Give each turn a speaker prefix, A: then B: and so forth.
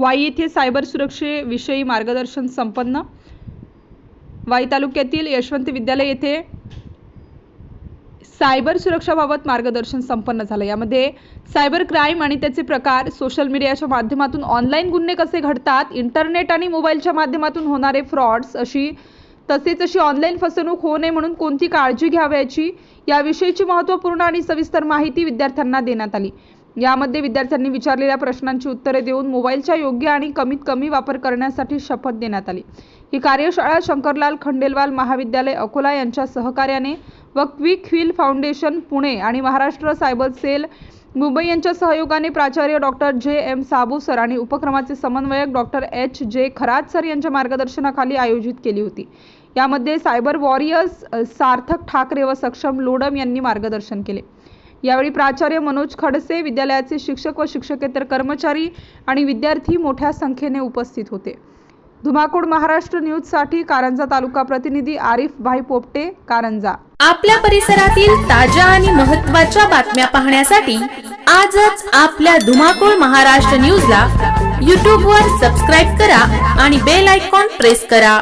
A: वाई येथे सायबर सुरक्षेविषयी मार्गदर्शन संपन्न. वाई तालुक्यातील यशवंत विद्यालय येथे सायबर सुरक्षाबाबत मार्गदर्शन संपन्न झालं. यामध्ये सायबर क्राईम आणि त्याचे प्रकार सोशल मीडियाच्या माध्यमातून ऑनलाईन गुन्हे कसे घडतात इंटरनेट आणि मोबाईलच्या माध्यमातून होणारे फ्रॉड्स अशी तसेच अशी ऑनलाईन फसवणूक होऊ नये म्हणून कोणती काळजी घ्यावयाची याविषयीची महत्त्वपूर्ण आणि सविस्तर माहिती विद्यार्थ्यांना देण्यात आली. यामध्ये विद्यार्थ्यांनी विचारलेल्या प्रश्नांची उत्तरे देऊन मोबाईलचा योग्य आणि कमीत कमी वापर करण्यासाठी शपथ देण्यात आली. ही कार्यशाळा शंकरलाल खंडेलवाल महाविद्यालय अकोला यांच्या सहकार्याने व क्विक व्हील फाउंडेशन पुणे आणि महाराष्ट्र सायबर सेल मुंबई यांच्या सहयोगाने प्राचार्य डॉक्टर जे. एम. साबू सर आणि उपक्रमाचे समन्वयक डॉक्टर एच. जे. खरात सर यांच्या मार्गदर्शनाखाली आयोजित केली होती. यामध्ये सायबर वॉरियर्स सार्थक ठाकरे व सक्षम लोडम यांनी मार्गदर्शन केले. यावेळी प्राचार्य मनोज खडसे विद्यालयाचे शिक्षक व शिक्षकेतर कर्मचारी आणि विद्यार्थी मोठ्या संख्येने उपस्थित होते. धुमाकूळ महाराष्ट्र न्यूजसाठी कारंजा तालुका प्रतिनिधी आरिफ भाई पोपटे कारंजा.
B: आपल्या परिसरातील ताज्या आणि महत्त्वाच्या बातम्या पाहण्यासाठी आजच आपल्या धुमाकूळ महाराष्ट्र न्यूजला यूट्यूबवर सबस्क्राईब करा आणि बेल आयकॉन प्रेस करा.